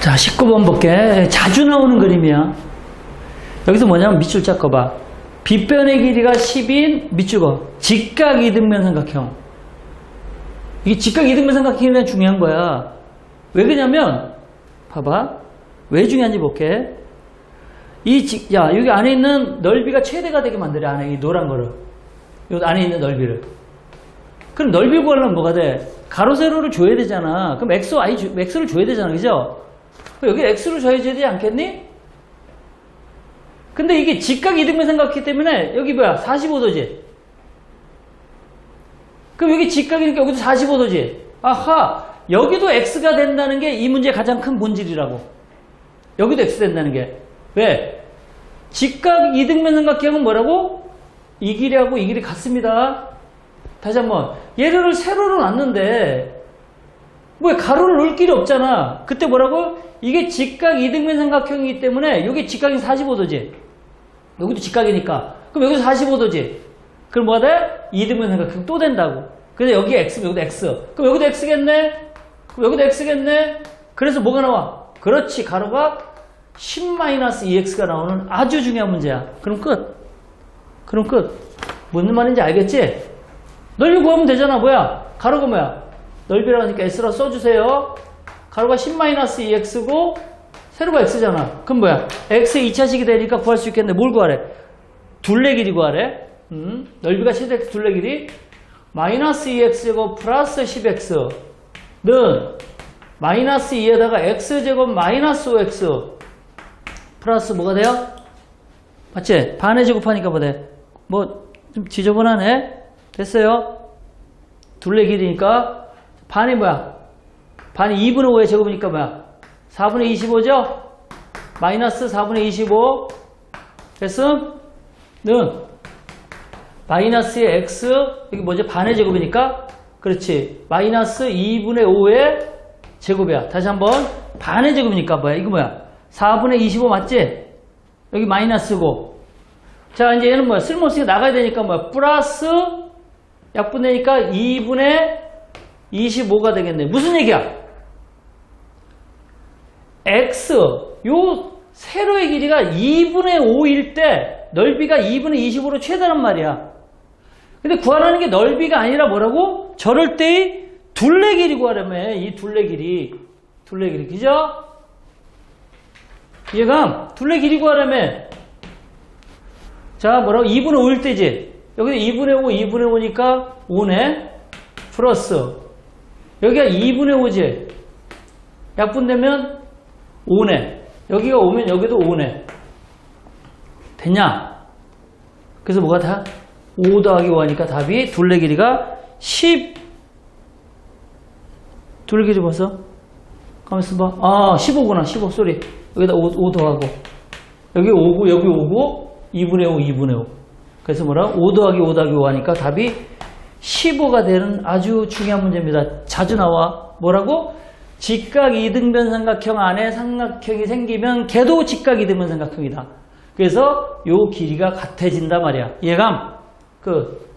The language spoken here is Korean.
자, 19번 볼게. 자주 나오는 그림이야. 여기서 뭐냐면 밑줄 잡고 봐. 빗변의 길이가 10인 밑줄 거 직각 이등변 삼각형. 이게 직각 이등변 삼각형이 중요한 거야. 왜 그러냐면 봐봐. 왜 중요한지 볼게. 이 직, 야, 여기 안에 있는 넓이가 최대가 되게 만들어. 안에 이 노란 거를. 요 안에 있는 넓이를. 그럼 넓이 구하려면 뭐가 돼? 가로, 세로를 줘야 되잖아. 그럼 x, y, 주- x를 줘야 되잖아. 그죠? 그럼 여기 x를 줘야 되지 않겠니? 근데 이게 직각 이등변 삼각형이기 때문에 여기 뭐야? 45도지? 그럼 여기 직각이니까 여기도 45도지? 아하! 여기도 x가 된다는 게 이 문제의 가장 큰 본질이라고. 여기도 x 된다는 게. 왜? 직각 이등변 삼각형은 뭐라고? 이 길이하고 이 길이 같습니다. 다시 한번. 얘를 세로로 놨는데, 뭐 가로를 놓을 길이 없잖아. 그때 뭐라고? 이게 직각 이등변 삼각형이기 때문에 여기 직각이 45도지. 여기도 직각이니까. 그럼 여기도 45도지. 그럼 뭐가 돼? 이등변 삼각형 또 된다고. 근데 여기 x, 여기도 x. 그럼 여기도 x겠네? 그럼 여기도 x겠네? 그래서 뭐가 나와? 그렇지. 가로가 10-2x가 나오는 아주 중요한 문제야. 그럼 끝. 그럼 끝. 무슨 말인지 알겠지? 넓이 구하면 되잖아. 뭐야? 가로가 뭐야? 넓이라고 하니까 S라고 써주세요. 가로가 10-2x고 세로가 x잖아. 그럼 뭐야? x의 2차식이 되니까 구할 수 있겠네. 뭘 구하래? 둘레 길이 구하래. 음, 넓이가 최대 둘레 길이 마이너스 2x제곱 플러스 10x는 마이너스 2에다가 x제곱 마이너스 5x 플러스 뭐가 돼요? 맞지? 반의 제곱하니까 뭐 돼? 뭐 좀 지저분하네? 됐어요? 둘레 길이니까 반이 뭐야? 반이 2분의 5의 제곱이니까 뭐야? 4분의 25죠? 마이너스 4분의 25 됐음? 는 마이너스의 x 여기 뭐지? 반의 제곱이니까 그렇지 마이너스 2분의 5의 제곱이야 다시 한번 반의 제곱이니까 뭐야? 이거 뭐야? 4분의 25 맞지? 여기 마이너스고 자 이제 얘는 뭐야? 쓸모없으니까 나가야 되니까 뭐야? 플러스 약분되니까 2분의 25가 되겠네 무슨 얘기야? x 요 세로의 길이가 2분의 5일 때 넓이가 2분의 25로 최다란 말이야. 근데 구하라는 게 넓이가 아니라 뭐라고? 저럴 때의 둘레 길이 구하려면 이 둘레 길이 둘레 길이 그죠? 이해감? 둘레 길이 구하려면 자 뭐라고? 2분의 5일 때지 여기도 2분의 5 2분의 5니까 5네 플러스 여기가 2분의 5지 약분되면 5네. 여기가 오면 여기도 5네. 됐냐? 그래서 뭐가 다? 5 더하기 5 하니까 답이 둘레 길이가 10 둘레 길이 벌써? 가만있어 봐. 아, 15구나. 15, 쏘리. 여기다 5, 5 더하고. 여기 5고, 여기 5고, 2분의 5, 2분의 5. 그래서 뭐라? 5 더하기 5 더하기 5 하니까 답이 15가 되는 아주 중요한 문제입니다. 자주 나와. 뭐라고? 직각 이등변 삼각형 안에 삼각형이 생기면 걔도 직각 이등변 삼각형이다. 그래서 요 길이가 같아진단 말이야. 이해감? 그